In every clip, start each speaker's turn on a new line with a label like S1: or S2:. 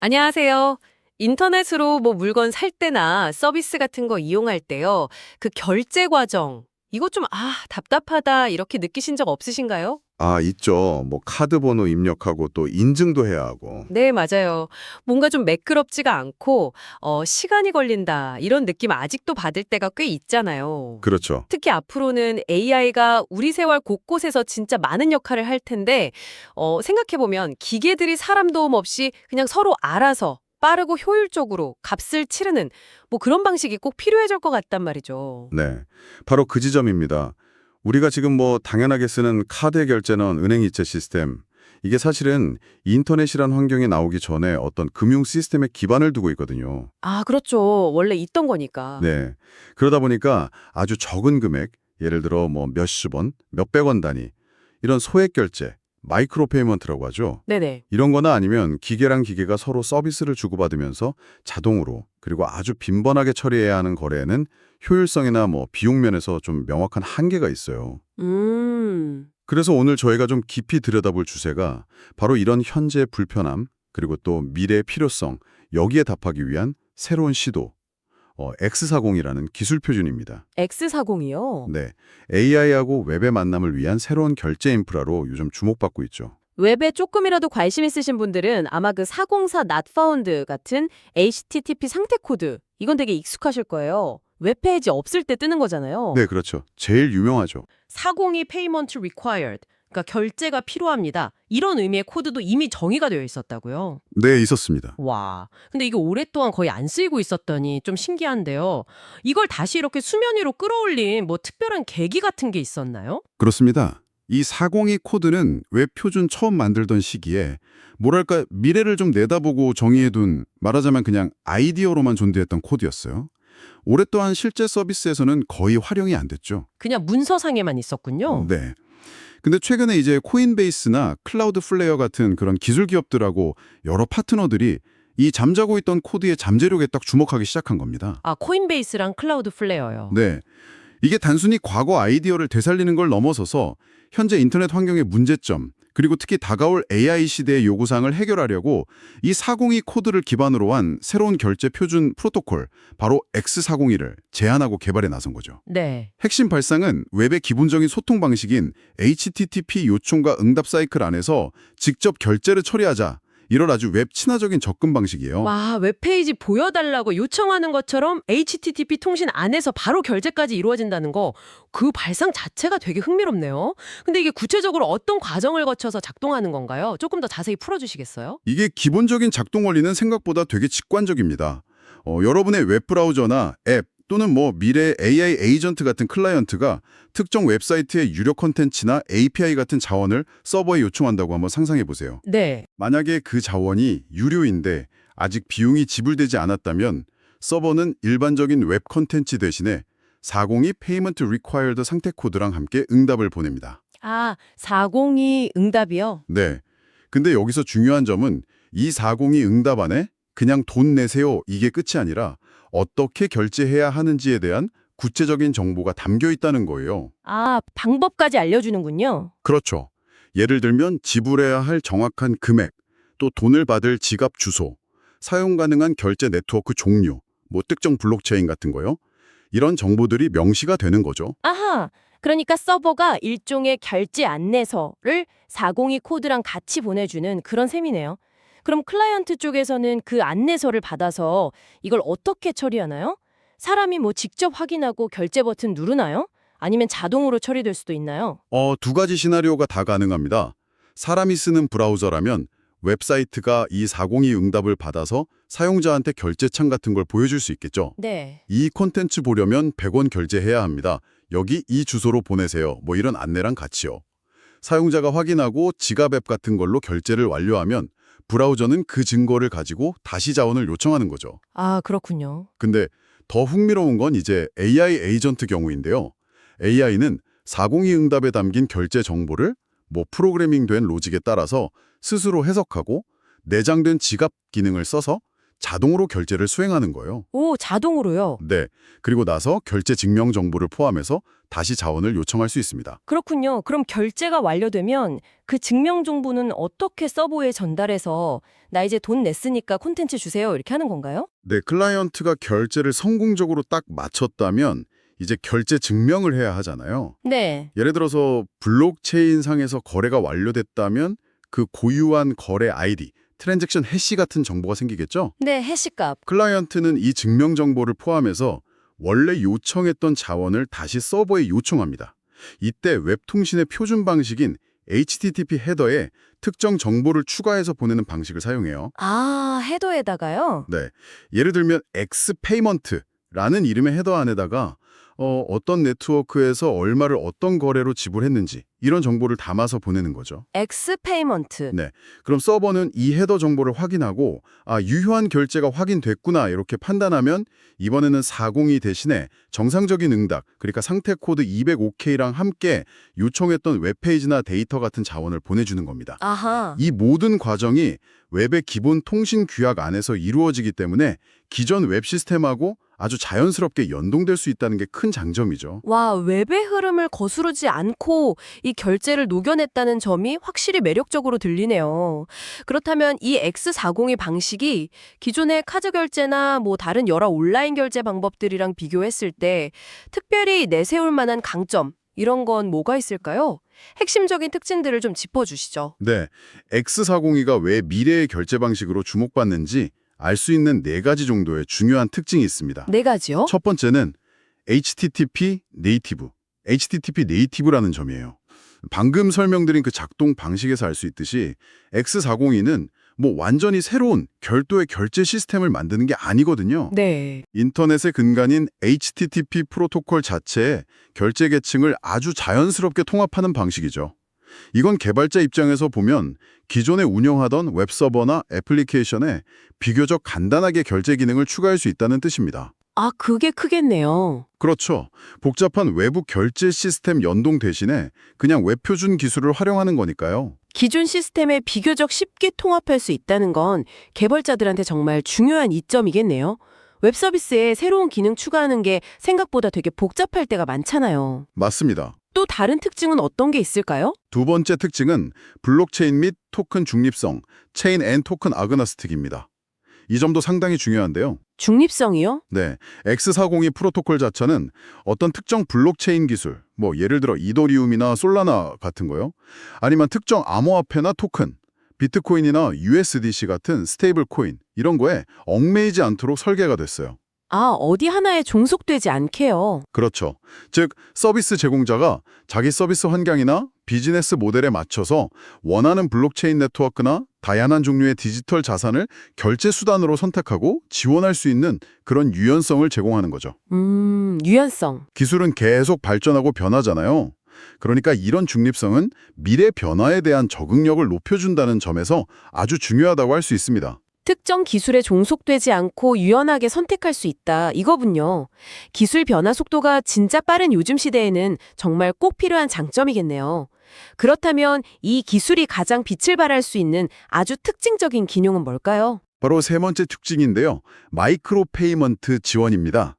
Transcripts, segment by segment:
S1: 안녕하세요. 인터넷으로 뭐 물건 살 때나 서비스 같은 거 이용할 때요. 그 결제 과정, 이거 좀, 아, 답답하다, 이렇게 느끼신 적 없으신가요?
S2: 아, 있죠. 뭐 카드 번호 입력하고 또 인증도 해야 하고.
S1: 네, 맞아요. 뭔가 좀 매끄럽지가 않고, 어, 시간이 걸린다, 이런 느낌 아직도 받을 때가 꽤 있잖아요.
S2: 그렇죠.
S1: 특히 앞으로는 AI가 우리 생활 곳곳에서 진짜 많은 역할을 할 텐데, 어, 생각해보면 기계들이 사람 도움 없이 그냥 서로 알아서 빠르고 효율적으로 값을 치르는 뭐 그런 방식이 꼭 필요해질 것 같단 말이죠.
S2: 네. 바로 그 지점입니다. 우리가 지금 뭐 당연하게 쓰는 카드 결제는 은행 이체 시스템. 이게 사실은 인터넷이란 환경이 나오기 전에 어떤 금융 시스템에 기반을 두고 있거든요.
S1: 아, 그렇죠. 원래 있던 거니까.
S2: 네. 그러다 보니까 아주 적은 금액, 예를 들어 뭐 몇십 원, 몇백 원 단위, 이런 소액 결제, 마이크로 페이먼트라고 하죠.
S1: 네네.
S2: 이런 거나 아니면 기계랑 기계가 서로 서비스를 주고받으면서 자동으로 그리고 아주 빈번하게 처리해야 하는 거래에는 효율성이나 뭐 비용 면에서 좀 명확한 한계가 있어요.
S1: 음.
S2: 그래서 오늘 저희가 좀 깊이 들여다볼 주제가 바로 이런 현재의 불편함 그리고 또 미래의 필요성 여기에 답하기 위한 새로운 시도 어, X40이라는 기술 표준입니다.
S1: X40이요?
S2: 네, AI하고 웹의 만남을 위한 새로운 결제 인프라로 요즘 주목받고 있죠.
S1: 웹에 조금이라도 관심 있으신 분들은 아마 그 404 not found 같은 HTTP 상태 코드 이건 되게 익숙하실 거예요. 웹페이지 없을 때 뜨는 거잖아요.
S2: 네, 그렇죠. 제일 유명하죠.
S3: 402 payment required. 그러니까 결제가 필요합니다. 이런 의미의 코드도 이미 정의가 되어 있었다고요.
S2: 네, 있었습니다.
S3: 와. 근데 이게 오랫동안 거의 안 쓰이고 있었더니 좀 신기한데요. 이걸 다시 이렇게 수면 위로 끌어올린 뭐 특별한 계기 같은 게 있었나요?
S4: 그렇습니다. 이 402 코드는 웹 표준 처음 만들던 시기에 뭐랄까 미래를 좀 내다보고 정의해둔 말하자면 그냥 아이디어로만 존재했던 코드였어요. 오랫동안 실제 서비스에서는 거의 활용이 안 됐죠.
S3: 그냥 문서상에만 있었군요.
S4: 네. 근데 최근에 이제 코인베이스나 클라우드 플레이어 같은 그런 기술 기업들하고 여러 파트너들이 이 잠자고 있던 코드의 잠재력에 딱 주목하기 시작한 겁니다.
S3: 아, 코인베이스랑 클라우드 플레이어요.
S4: 네. 이게 단순히 과거 아이디어를 되살리는 걸 넘어서서 현재 인터넷 환경의 문제점, 그리고 특히 다가올 AI 시대의 요구사항을 해결하려고 이 402 코드를 기반으로 한 새로운 결제 표준 프로토콜, 바로 X401을 제안하고 개발에 나선 거죠.
S3: 네.
S4: 핵심 발상은 웹의 기본적인 소통 방식인 HTTP 요청과 응답 사이클 안에서 직접 결제를 처리하자. 이런 아주 웹 친화적인 접근 방식이에요.
S3: 와, 웹페이지 보여달라고 요청하는 것처럼 HTTP 통신 안에서 바로 결제까지 이루어진다는 거, 그 발상 자체가 되게 흥미롭네요. 근데 이게 구체적으로 어떤 과정을 거쳐서 작동하는 건가요? 조금 더 자세히 풀어주시겠어요?
S4: 이게 기본적인 작동 원리는 생각보다 되게 직관적입니다. 어, 여러분의 웹브라우저나 앱 또는 뭐 미래 AI 에이전트 같은 클라이언트가 특정 웹사이트의 유료 콘텐츠나 API 같은 자원을 서버에 요청한다고 한번 상상해 보세요.
S3: 네.
S4: 만약에 그 자원이 유료인데 아직 비용이 지불되지 않았다면 서버는 일반적인 웹 콘텐츠 대신에 402 Payment Required 상태 코드랑 함께 응답을 보냅니다.
S3: 아, 402 응답이요?
S4: 네. 근데 여기서 중요한 점은 이 402 응답 안에 그냥 돈 내세요 이게 끝이 아니라 어떻게 결제해야 하는지에 대한 구체적인 정보가 담겨 있다는 거예요.
S3: 아, 방법까지 알려주는군요.
S4: 그렇죠. 예를 들면 지불해야 할 정확한 금액, 또 돈을 받을 지갑 주소, 사용 가능한 결제 네트워크 종류, 뭐 특정 블록체인 같은 거요. 이런 정보들이 명시가 되는 거죠.
S5: 아하, 그러니까 서버가 일종의 결제 안내서를 402 코드랑 같이 보내주는 그런 셈이네요. 그럼 클라이언트 쪽에서는 그 안내서를 받아서 이걸 어떻게 처리하나요? 사람이 뭐 직접 확인하고 결제 버튼 누르나요? 아니면 자동으로 처리될 수도 있나요?
S4: 어, 두 가지 시나리오가 다 가능합니다. 사람이 쓰는 브라우저라면 웹사이트가 이 402 응답을 받아서 사용자한테 결제창 같은 걸 보여줄 수 있겠죠.
S5: 네.
S4: 이 콘텐츠 보려면 100원 결제해야 합니다. 여기 이 주소로 보내세요. 뭐 이런 안내랑 같이요. 사용자가 확인하고 지갑 앱 같은 걸로 결제를 완료하면 브라우저는 그 증거를 가지고 다시 자원을 요청하는 거죠.
S5: 아, 그렇군요.
S4: 근데 더 흥미로운 건 이제 AI 에이전트 경우인데요. AI는 402 응답에 담긴 결제 정보를 뭐 프로그래밍된 로직에 따라서 스스로 해석하고 내장된 지갑 기능을 써서 자동으로 결제를 수행하는 거예요.
S5: 오, 자동으로요.
S4: 네. 그리고 나서 결제 증명 정보를 포함해서 다시 자원을 요청할 수 있습니다.
S5: 그렇군요. 그럼 결제가 완료되면 그 증명 정보는 어떻게 서버에 전달해서 나 이제 돈 냈으니까 콘텐츠 주세요. 이렇게 하는 건가요?
S4: 네, 클라이언트가 결제를 성공적으로 딱 마쳤다면 이제 결제 증명을 해야 하잖아요.
S5: 네.
S4: 예를 들어서 블록체인 상에서 거래가 완료됐다면 그 고유한 거래 아이디, 트랜잭션 해시 같은 정보가 생기겠죠?
S5: 네, 해시값.
S4: 클라이언트는 이 증명 정보를 포함해서 원래 요청했던 자원을 다시 서버에 요청합니다. 이때 웹통신의 표준 방식인 HTTP 헤더에 특정 정보를 추가해서 보내는 방식을 사용해요.
S5: 아, 헤더에다가요?
S4: 네. 예를 들면 X페이먼트라는 이름의 헤더 안에다가 어, 어떤 네트워크에서 얼마를 어떤 거래로 지불했는지 이런 정보를 담아서 보내는 거죠.
S5: 엑스페이먼트.
S4: 네. 그럼 서버는 이 헤더 정보를 확인하고 아, 유효한 결제가 확인됐구나 이렇게 판단하면 이번에는 402 대신에 정상적인 응답, 그러니까 상태 코드 205K랑 함께 요청했던 웹페이지나 데이터 같은 자원을 보내주는 겁니다.
S5: 아하.
S4: 이 모든 과정이 웹의 기본 통신 규약 안에서 이루어지기 때문에 기존 웹 시스템하고 아주 자연스럽게 연동될 수 있다는 게 큰 장점이죠.
S5: 와, 웹의 흐름을 거스르지 않고 이 결제를 녹여냈다는 점이 확실히 매력적으로 들리네요. 그렇다면 이 X402 방식이 기존의 카드 결제나 뭐 다른 여러 온라인 결제 방법들이랑 비교했을 때 특별히 내세울 만한 강점 이런 건 뭐가 있을까요? 핵심적인 특징들을 좀 짚어주시죠.
S4: 네, X402가 왜 미래의 결제 방식으로 주목받는지 알 수 있는 네 가지 정도의 중요한 특징이 있습니다.
S5: 네 가지요?
S4: 첫 번째는 HTTP 네이티브, HTTP 네이티브라는 점이에요. 방금 설명드린 그 작동 방식에서 알 수 있듯이 X402는 뭐 완전히 새로운 별도의 결제 시스템을 만드는 게 아니거든요.
S5: 네.
S4: 인터넷의 근간인 HTTP 프로토콜 자체에 결제 계층을 아주 자연스럽게 통합하는 방식이죠. 이건 개발자 입장에서 보면 기존에 운영하던 웹서버나 애플리케이션에 비교적 간단하게 결제 기능을 추가할 수 있다는 뜻입니다.
S5: 아, 그게 크겠네요.
S4: 그렇죠. 복잡한 외부 결제 시스템 연동 대신에 그냥 웹 표준 기술을 활용하는 거니까요.
S3: 기존 시스템에 비교적 쉽게 통합할 수 있다는 건 개발자들한테 정말 중요한 이점이겠네요. 웹 서비스에 새로운 기능 추가하는 게 생각보다 되게 복잡할 때가 많잖아요.
S4: 맞습니다.
S3: 또 다른 특징은 어떤 게 있을까요?
S4: 두 번째 특징은 블록체인 및 토큰 중립성, 체인 앤 토큰 아그나스틱입니다. 이 점도 상당히 중요한데요.
S3: 중립성이요?
S4: 네, X402 프로토콜 자체는 어떤 특정 블록체인 기술, 뭐 예를 들어 이더리움이나 솔라나 같은 거요. 아니면 특정 암호화폐나 토큰, 비트코인이나 USDC 같은 스테이블 코인 이런 거에 얽매이지 않도록 설계가 됐어요.
S3: 아, 어디 하나에 종속되지 않게요.
S4: 그렇죠. 즉 서비스 제공자가 자기 서비스 환경이나 비즈니스 모델에 맞춰서 원하는 블록체인 네트워크나 다양한 종류의 디지털 자산을 결제 수단으로 선택하고 지원할 수 있는 그런 유연성을 제공하는 거죠.
S3: 음, 유연성.
S4: 기술은 계속 발전하고 변하잖아요. 그러니까 이런 중립성은 미래 변화에 대한 적응력을 높여준다는 점에서 아주 중요하다고 할 수 있습니다.
S3: 특정 기술에 종속되지 않고 유연하게 선택할 수 있다. 이거군요. 기술 변화 속도가 진짜 빠른 요즘 시대에는 정말 꼭 필요한 장점이겠네요. 그렇다면 이 기술이 가장 빛을 발할 수 있는 아주 특징적인 기능은 뭘까요?
S4: 바로 세 번째 특징인데요. 마이크로 페이먼트 지원입니다.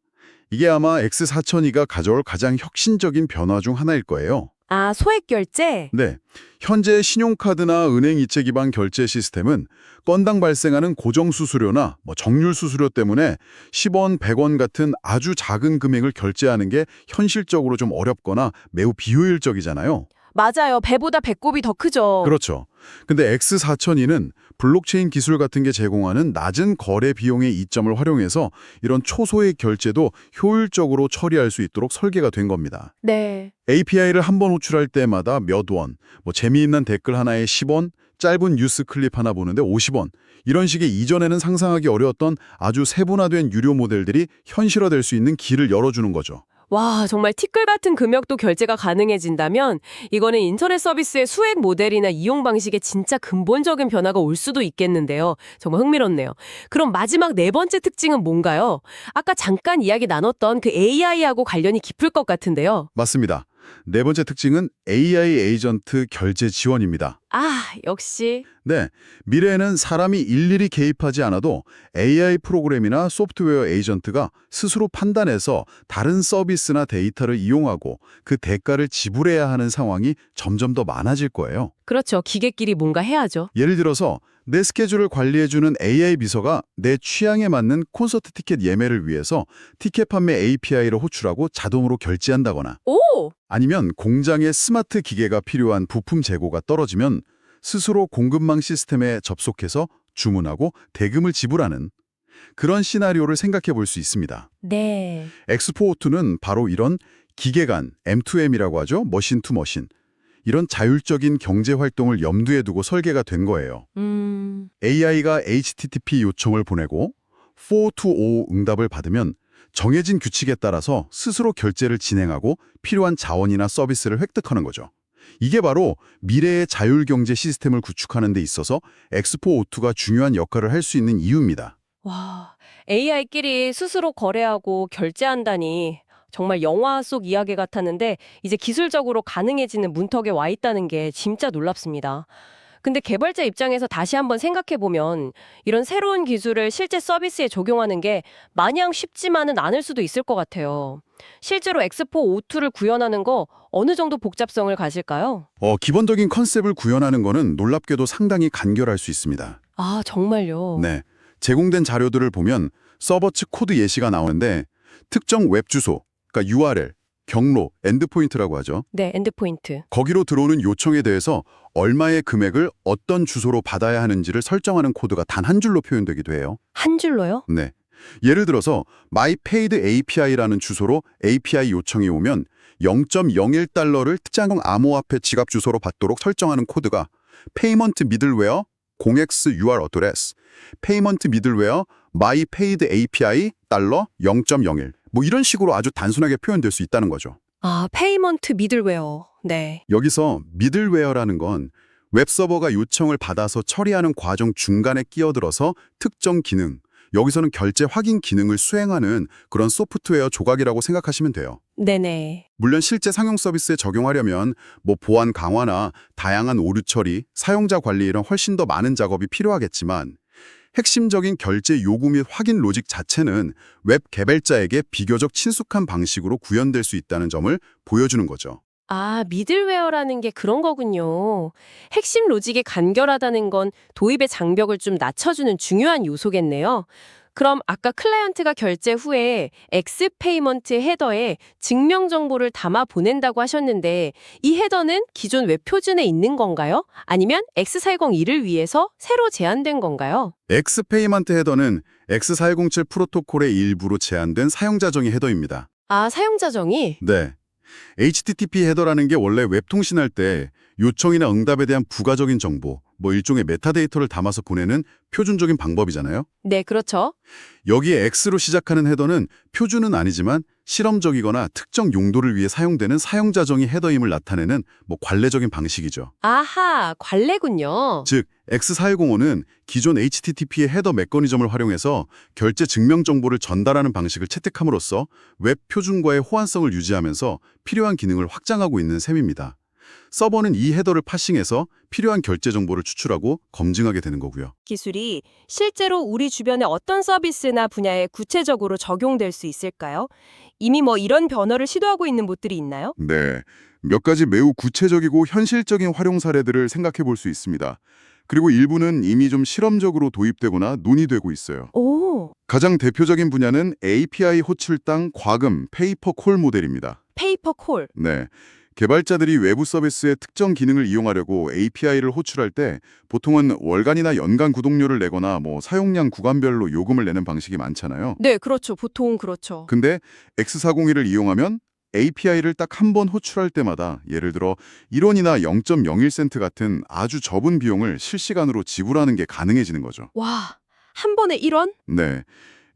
S4: 이게 아마 X4002가 가져올 가장 혁신적인 변화 중 하나일 거예요.
S3: 아, 소액 결제?
S4: 네. 현재 신용카드나 은행 이체 기반 결제 시스템은 건당 발생하는 고정 수수료나 뭐 정률 수수료 때문에 10원, 100원 같은 아주 작은 금액을 결제하는 게 현실적으로 좀 어렵거나 매우 비효율적이잖아요.
S3: 맞아요. 배보다 배꼽이 더 크죠.
S4: 그렇죠. 근데 X4002는 블록체인 기술 같은 게 제공하는 낮은 거래 비용의 이점을 활용해서 이런 초소액 결제도 효율적으로 처리할 수 있도록 설계가 된 겁니다.
S3: 네.
S4: API를 한 번 호출할 때마다 몇 원, 뭐 재미있는 댓글 하나에 10원, 짧은 뉴스 클립 하나 보는데 50원, 이런 식의 이전에는 상상하기 어려웠던 아주 세분화된 유료 모델들이 현실화될 수 있는 길을 열어주는 거죠.
S3: 와, 정말 티끌 같은 금액도 결제가 가능해진다면 이거는 인터넷 서비스의 수액 모델이나 이용 방식에 진짜 근본적인 변화가 올 수도 있겠는데요. 정말 흥미롭네요. 그럼 마지막 네 번째 특징은 뭔가요? 아까 잠깐 이야기 나눴던 그 AI하고 관련이 깊을 것 같은데요.
S4: 맞습니다. 네 번째 특징은 AI 에이전트 결제 지원입니다.
S3: 아, 역시
S4: 네, 미래에는 사람이 일일이 개입하지 않아도 AI 프로그램이나 소프트웨어 에이전트가 스스로 판단해서 다른 서비스나 데이터를 이용하고 그 대가를 지불해야 하는 상황이 점점 더 많아질 거예요.
S3: 그렇죠. 기계끼리 뭔가 해야죠.
S4: 예를 들어서 내 스케줄을 관리해주는 AI 비서가 내 취향에 맞는 콘서트 티켓 예매를 위해서 티켓 판매 API를 호출하고 자동으로 결제한다거나
S5: 오!
S4: 아니면 공장에 스마트 기계가 필요한 부품 재고가 떨어지면 스스로 공급망 시스템에 접속해서 주문하고 대금을 지불하는 그런 시나리오를 생각해 볼 수 있습니다.
S5: 네.
S4: 엑스포2는 바로 이런 기계 간 M2M이라고 하죠. 머신 투 머신. 이런 자율적인 경제 활동을 염두에 두고 설계가 된 거예요.
S5: 음.
S4: AI가 HTTP 요청을 보내고 4to5 응답을 받으면 정해진 규칙에 따라서 스스로 결제를 진행하고 필요한 자원이나 서비스를 획득하는 거죠. 이게 바로 미래의 자율경제 시스템을 구축하는 데 있어서 엑스포2가 중요한 역할을 할 수 있는 이유입니다.
S5: 와, AI끼리 스스로 거래하고 결제한다니 정말 영화 속 이야기 같았는데 이제 기술적으로 가능해지는 문턱에 와 있다는 게 진짜 놀랍습니다. 근데 개발자 입장에서 다시 한번 생각해 보면 이런 새로운 기술을 실제 서비스에 적용하는 게 마냥 쉽지만은 않을 수도 있을 것 같아요. 실제로 엑스포 O2를 구현하는 거 어느 정도 복잡성을 가질까요?
S4: 어, 기본적인 컨셉을 구현하는 거는 놀랍게도 상당히 간결할 수 있습니다.
S5: 아, 정말요?
S4: 네. 제공된 자료들을 보면 서버 측 코드 예시가 나오는데 특정 웹 주소, 그러니까 URL, 경로, 엔드포인트라고 하죠.
S5: 네, 엔드포인트.
S4: 거기로 들어오는 요청에 대해서 얼마의 금액을 어떤 주소로 받아야 하는지를 설정하는 코드가 단 한 줄로 표현되기도 해요.
S5: 한 줄로요?
S4: 네. 예를 들어서 mypaid API라는 주소로 API 요청이 오면 0.01달러를 특정 암호화폐 지갑 주소로 받도록 설정하는 코드가 payment middleware 0x UR address, payment middleware mypaid API 달러 0.01. 뭐 이런 식으로 아주 단순하게 표현될 수 있다는 거죠.
S5: 아, 페이먼트 미들웨어. 네.
S4: 여기서 미들웨어라는 건 웹서버가 요청을 받아서 처리하는 과정 중간에 끼어들어서 특정 기능, 여기서는 결제 확인 기능을 수행하는 그런 소프트웨어 조각이라고 생각하시면 돼요.
S5: 네네.
S4: 물론 실제 상용 서비스에 적용하려면 뭐 보안 강화나 다양한 오류 처리, 사용자 관리 이런 훨씬 더 많은 작업이 필요하겠지만 핵심적인 결제 요구 및 확인 로직 자체는 웹 개발자에게 비교적 친숙한 방식으로 구현될 수 있다는 점을 보여주는 거죠.
S5: 아, 미들웨어라는 게 그런 거군요. 핵심 로직이 간결하다는 건 도입의 장벽을 좀 낮춰주는 중요한 요소겠네요. 그럼 아까 클라이언트가 결제 후에 X 페이먼트 헤더에 증명 정보를 담아 보낸다고 하셨는데 이 헤더는 기존 웹 표준에 있는 건가요? 아니면 X402를 위해서 새로 제안된 건가요?
S4: 엑스페이먼트 헤더는 X4107 프로토콜의 일부로 제한된 사용자 정의 헤더입니다.
S5: 아, 사용자 정의?
S4: 네. HTTP 헤더라는 게 원래 웹 통신할 때 요청이나 응답에 대한 부가적인 정보, 뭐 일종의 메타데이터를 담아서 보내는 표준적인 방법이잖아요.
S5: 네, 그렇죠.
S4: 여기에 X로 시작하는 헤더는 표준은 아니지만 실험적이거나 특정 용도를 위해 사용되는 사용자 정의 헤더임을 나타내는 뭐 관례적인 방식이죠.
S5: 아하, 관례군요.
S4: 즉, X4105는 기존 HTTP의 헤더 메커니즘을 활용해서 결제 증명 정보를 전달하는 방식을 채택함으로써 웹 표준과의 호환성을 유지하면서 필요한 기능을 확장하고 있는 셈입니다. 서버는 이 헤더를 파싱해서 필요한 결제 정보를 추출하고 검증하게 되는 거고요.
S5: 기술이 실제로 우리 주변의 어떤 서비스나 분야에 구체적으로 적용될 수 있을까요? 이미 뭐 이런 변화를 시도하고 있는 곳들이 있나요?
S4: 네, 몇 가지 매우 구체적이고 현실적인 활용 사례들을 생각해 볼 수 있습니다. 그리고 일부는 이미 좀 실험적으로 도입되거나 논의되고 있어요.
S5: 오,
S4: 가장 대표적인 분야는 API 호출당 과금 페이퍼 콜 모델입니다.
S5: 페이퍼 콜.
S4: 네. 개발자들이 외부 서비스의 특정 기능을 이용하려고 API를 호출할 때 보통은 월간이나 연간 구독료를 내거나 뭐 사용량 구간별로 요금을 내는 방식이 많잖아요.
S5: 네, 그렇죠. 보통 그렇죠.
S4: 근데 X401을 이용하면 API를 딱 한 번 호출할 때마다 예를 들어 1원이나 0.01센트 같은 아주 적은 비용을 실시간으로 지불하는 게 가능해지는 거죠.
S5: 와, 한 번에 1원?
S4: 네.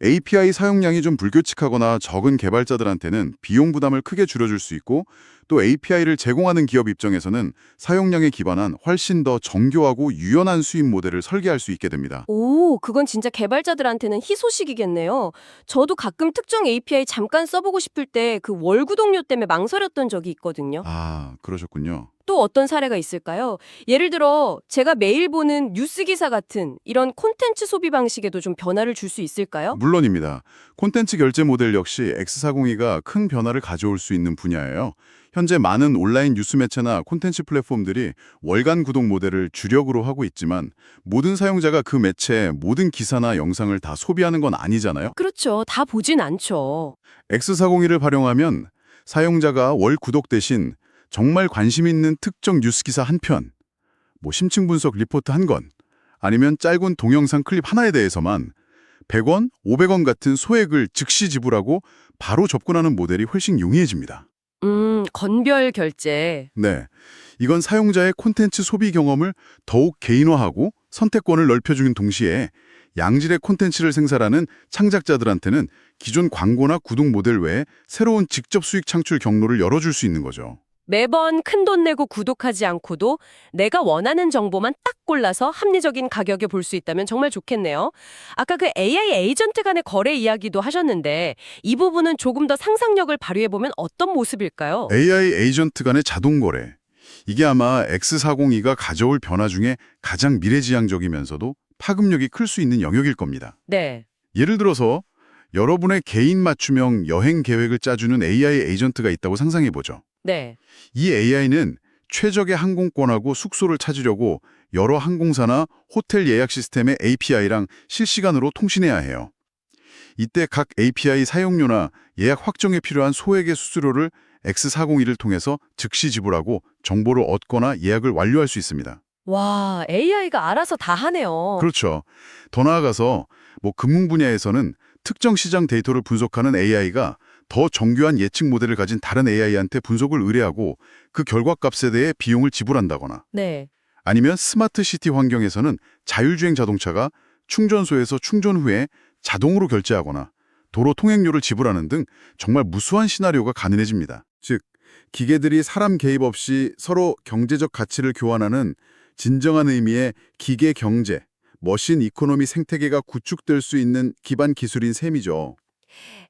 S4: API 사용량이 좀 불규칙하거나 적은 개발자들한테는 비용 부담을 크게 줄여줄 수 있고 또 API를 제공하는 기업 입장에서는 사용량에 기반한 훨씬 더 정교하고 유연한 수입 모델을 설계할 수 있게 됩니다.
S5: 오, 그건 진짜 개발자들한테는 희소식이겠네요. 저도 가끔 특정 API 잠깐 써보고 싶을 때 그 월 구독료 때문에 망설였던 적이 있거든요.
S4: 아, 그러셨군요.
S5: 또 어떤 사례가 있을까요? 예를 들어 제가 매일 보는 뉴스 기사 같은 이런 콘텐츠 소비 방식에도 좀 변화를 줄 수 있을까요?
S4: 물론입니다. 콘텐츠 결제 모델 역시 X402가 큰 변화를 가져올 수 있는 분야예요. 현재 많은 온라인 뉴스 매체나 콘텐츠 플랫폼들이 월간 구독 모델을 주력으로 하고 있지만 모든 사용자가 그 매체의 모든 기사나 영상을 다 소비하는 건 아니잖아요.
S5: 그렇죠. 다 보진 않죠.
S4: X401을 활용하면 사용자가 월 구독 대신 정말 관심 있는 특정 뉴스 기사 한 편, 뭐 심층 분석 리포트 한 건, 아니면 짧은 동영상 클립 하나에 대해서만 100원, 500원 같은 소액을 즉시 지불하고 바로 접근하는 모델이 훨씬 용이해집니다.
S5: 음, 건별 결제.
S4: 네. 이건 사용자의 콘텐츠 소비 경험을 더욱 개인화하고 선택권을 넓혀주는 동시에 양질의 콘텐츠를 생산하는 창작자들한테는 기존 광고나 구독 모델 외에 새로운 직접 수익 창출 경로를 열어줄 수 있는 거죠.
S5: 매번 큰 돈 내고 구독하지 않고도 내가 원하는 정보만 딱 골라서 합리적인 가격에 볼 수 있다면 정말 좋겠네요. 아까 그 AI 에이전트 간의 거래 이야기도 하셨는데 이 부분은 조금 더 상상력을 발휘해보면 어떤 모습일까요?
S4: AI 에이전트 간의 자동 거래. 이게 아마 X402가 가져올 변화 중에 가장 미래지향적이면서도 파급력이 클 수 있는 영역일 겁니다.
S5: 네.
S4: 예를 들어서 여러분의 개인 맞춤형 여행 계획을 짜주는 AI 에이전트가 있다고 상상해보죠.
S5: 네.
S4: 이 AI는 최적의 항공권하고 숙소를 찾으려고 여러 항공사나 호텔 예약 시스템의 API랑 실시간으로 통신해야 해요. 이때 각 API 사용료나 예약 확정에 필요한 소액의 수수료를 X401을 통해서 즉시 지불하고 정보를 얻거나 예약을 완료할 수 있습니다.
S5: 와, AI가 알아서 다 하네요.
S4: 그렇죠. 더 나아가서 뭐 금융 분야에서는 특정 시장 데이터를 분석하는 AI가 더 정교한 예측 모델을 가진 다른 AI한테 분석을 의뢰하고 그 결과값에 대해 비용을 지불한다거나
S5: 네.
S4: 아니면 스마트 시티 환경에서는 자율주행 자동차가 충전소에서 충전 후에 자동으로 결제하거나 도로 통행료를 지불하는 등 정말 무수한 시나리오가 가능해집니다.
S2: 즉, 기계들이 사람 개입 없이 서로 경제적 가치를 교환하는 진정한 의미의 기계 경제, 머신 이코노미 생태계가 구축될 수 있는 기반 기술인 셈이죠.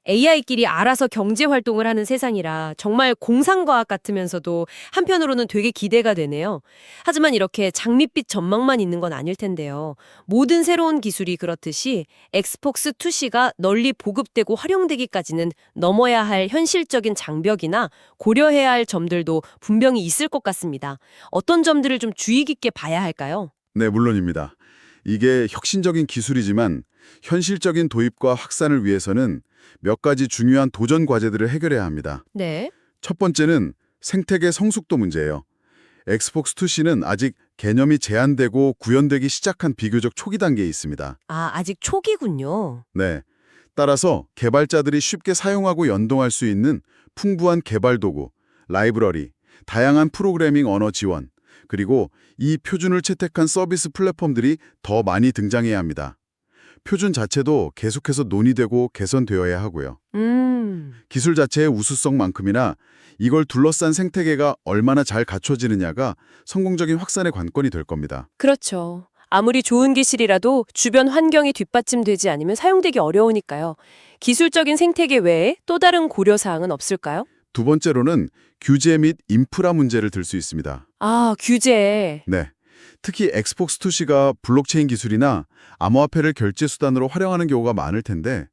S5: AI끼리 알아서 경제 활동을 하는 세상이라 정말 공상과학 같으면서도 한편으로는 되게 기대가 되네요. 하지만 이렇게 장밋빛 전망만 있는 건 아닐 텐데요. 모든 새로운 기술이 그렇듯이 엑스폭스 2C가 널리 보급되고 활용되기까지는 넘어야 할 현실적인 장벽이나 고려해야 할 점들도 분명히 있을 것 같습니다. 어떤 점들을 좀 주의 깊게 봐야 할까요?
S2: 네, 물론입니다. 이게 혁신적인 기술이지만 현실적인 도입과 확산을 위해서는 몇 가지 중요한 도전 과제들을 해결해야 합니다.
S5: 네.
S2: 첫 번째는 생태계 성숙도 문제예요. 엑스폭스 2C는 아직 개념이 제한되고 구현되기 시작한 비교적 초기 단계에 있습니다.
S5: 아, 아직 초기군요.
S2: 네. 따라서 개발자들이 쉽게 사용하고 연동할 수 있는 풍부한 개발 도구, 라이브러리, 다양한 프로그래밍 언어 지원, 그리고 이 표준을 채택한 서비스 플랫폼들이 더 많이 등장해야 합니다. 표준 자체도 계속해서 논의되고 개선되어야 하고요.
S5: 음.
S2: 기술 자체의 우수성만큼이나 이걸 둘러싼 생태계가 얼마나 잘 갖춰지느냐가 성공적인 확산의 관건이 될 겁니다.
S5: 그렇죠. 아무리 좋은 기술이라도 주변 환경이 뒷받침되지 않으면 사용되기 어려우니까요. 기술적인 생태계 외에 또 다른 고려사항은 없을까요?
S2: 두 번째로는 규제 및 인프라 문제를 들 수 있습니다.
S5: 아, 규제.
S2: 네. 특히 엑스폭스 2C가 블록체인 기술이나 암호화폐를 결제 수단으로 활용하는 경우가 많을 텐데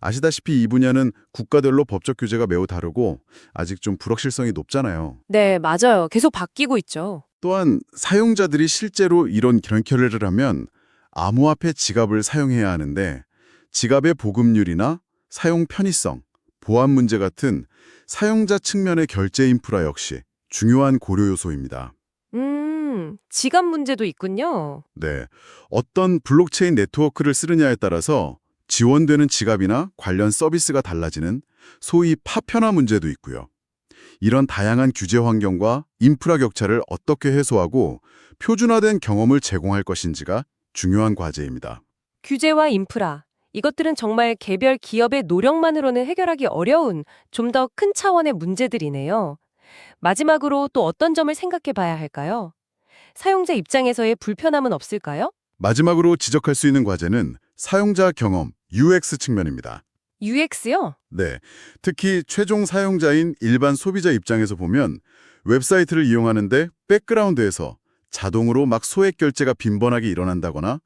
S2: 아시다시피 이 분야는 국가별로 법적 규제가 매우 다르고 아직 좀 불확실성이 높잖아요.
S5: 네, 맞아요. 계속 바뀌고 있죠.
S2: 또한 사용자들이 실제로 이런 결례를 하면 암호화폐 지갑을 사용해야 하는데 지갑의 보급률이나 사용 편의성, 보안 문제 같은 사용자 측면의 결제 인프라 역시 중요한 고려 요소입니다.
S5: 음, 지갑 문제도 있군요.
S2: 네, 어떤 블록체인 네트워크를 쓰느냐에 따라서 지원되는 지갑이나 관련 서비스가 달라지는 소위 파편화 문제도 있고요. 이런 다양한 규제 환경과 인프라 격차를 어떻게 해소하고 표준화된 경험을 제공할 것인지가 중요한 과제입니다.
S5: 규제와 인프라. 이것들은 정말 개별 기업의 노력만으로는 해결하기 어려운 좀 더 큰 차원의 문제들이네요. 마지막으로 또 어떤 점을 생각해 봐야 할까요? 사용자 입장에서의 불편함은 없을까요?
S2: 마지막으로 지적할 수 있는 과제는 사용자 경험, UX 측면입니다.
S5: UX요?
S2: 네, 특히 최종 사용자인 일반 소비자 입장에서 보면 웹사이트를 이용하는데 백그라운드에서 자동으로 막 소액 결제가 빈번하게 일어난다거나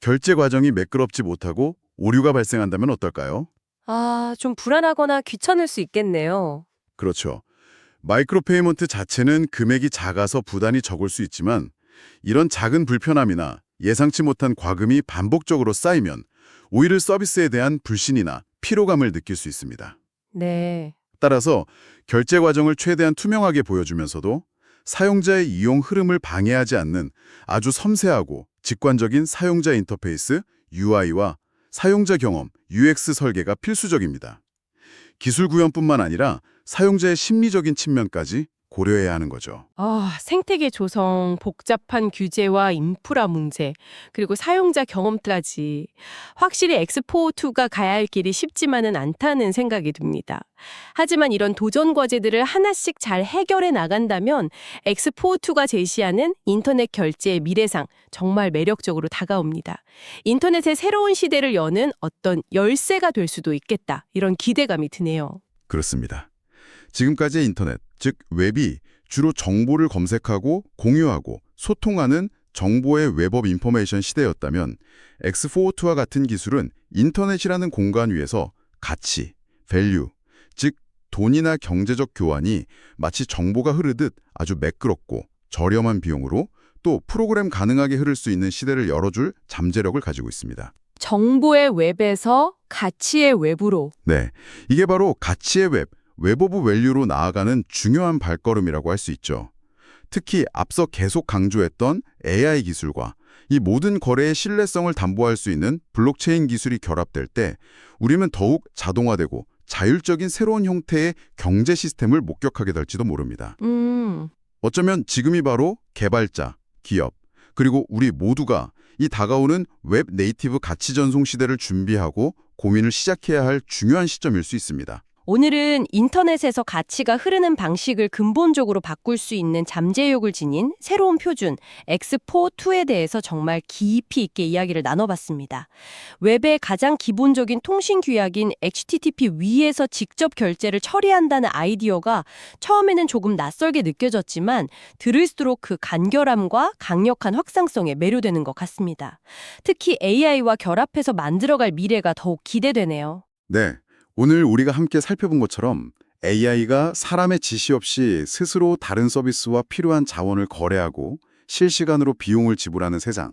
S2: 결제 과정이 매끄럽지 못하고 오류가 발생한다면 어떨까요?
S5: 아, 좀 불안하거나 귀찮을 수 있겠네요.
S2: 그렇죠.
S4: 마이크로 페이먼트 자체는 금액이 작아서 부담이 적을 수 있지만 이런 작은 불편함이나 예상치 못한 과금이 반복적으로 쌓이면 오히려 서비스에 대한 불신이나 피로감을 느낄 수 있습니다.
S5: 네.
S4: 따라서 결제 과정을 최대한 투명하게 보여주면서도 사용자의 이용 흐름을 방해하지 않는 아주 섬세하고 직관적인 사용자 인터페이스 UI와 사용자 경험 UX 설계가 필수적입니다. 기술 구현뿐만 아니라 사용자의 심리적인 측면까지 고려해야 하는 거죠.
S5: 아, 생태계 조성, 복잡한 규제와 인프라 문제, 그리고 사용자 경험까지. 확실히 엑스포2가 가야 할 길이 쉽지만은 않다는 생각이 듭니다. 하지만 이런 도전 과제들을 하나씩 잘 해결해 나간다면 엑스포2가 제시하는 인터넷 결제의 미래상 정말 매력적으로 다가옵니다. 인터넷의 새로운 시대를 여는 어떤 열쇠가 될 수도 있겠다. 이런 기대감이 드네요.
S4: 그렇습니다. 지금까지의 인터넷, 즉 웹이 주로 정보를 검색하고 공유하고 소통하는 정보의 웹업 인포메이션 시대였다면 X402와 같은 기술은 인터넷이라는 공간 위에서 가치, 밸류, 즉 돈이나 경제적 교환이 마치 정보가 흐르듯 아주 매끄럽고 저렴한 비용으로 또 프로그램 가능하게 흐를 수 있는 시대를 열어줄 잠재력을 가지고 있습니다.
S5: 정보의 웹에서 가치의 웹으로.
S4: 네, 이게 바로 가치의 웹, 웹 오브 밸류로 나아가는 중요한 발걸음이라고 할 수 있죠. 특히 앞서 계속 강조했던 AI 기술과 이 모든 거래의 신뢰성을 담보할 수 있는 블록체인 기술이 결합될 때 우리는 더욱 자동화되고 자율적인 새로운 형태의 경제 시스템을 목격하게 될지도 모릅니다.
S5: 음.
S4: 어쩌면 지금이 바로 개발자, 기업, 그리고 우리 모두가 이 다가오는 웹 네이티브 가치 전송 시대를 준비하고 고민을 시작해야 할 중요한 시점일 수 있습니다.
S5: 오늘은 인터넷에서 가치가 흐르는 방식을 근본적으로 바꿀 수 있는 잠재력을 지닌 새로운 표준 X4-2에 대해서 정말 깊이 있게 이야기를 나눠봤습니다. 웹의 가장 기본적인 통신 규약인 HTTP 위에서 직접 결제를 처리한다는 아이디어가 처음에는 조금 낯설게 느껴졌지만 들을수록 그 간결함과 강력한 확장성에 매료되는 것 같습니다. 특히 AI와 결합해서 만들어갈 미래가 더욱 기대되네요.
S4: 네, 오늘 우리가 함께 살펴본 것처럼 AI가 사람의 지시 없이 스스로 다른 서비스와 필요한 자원을 거래하고 실시간으로 비용을 지불하는 세상.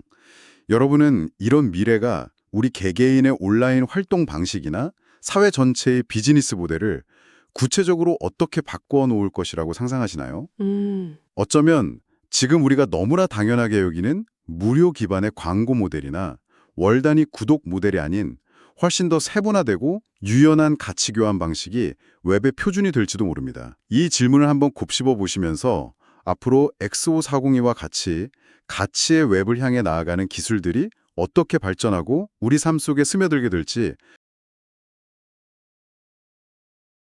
S4: 여러분은 이런 미래가 우리 개개인의 온라인 활동 방식이나 사회 전체의 비즈니스 모델을 구체적으로 어떻게 바꾸어 놓을 것이라고 상상하시나요?
S5: 음.
S4: 어쩌면 지금 우리가 너무나 당연하게 여기는 무료 기반의 광고 모델이나 월 단위 구독 모델이 아닌 훨씬 더 세분화되고 유연한 가치 교환 방식이 웹의 표준이 될지도 모릅니다. 이 질문을 한번 곱씹어 보시면서 앞으로 X5402와 같이 가치의 웹을 향해 나아가는 기술들이 어떻게 발전하고 우리 삶 속에 스며들게 될지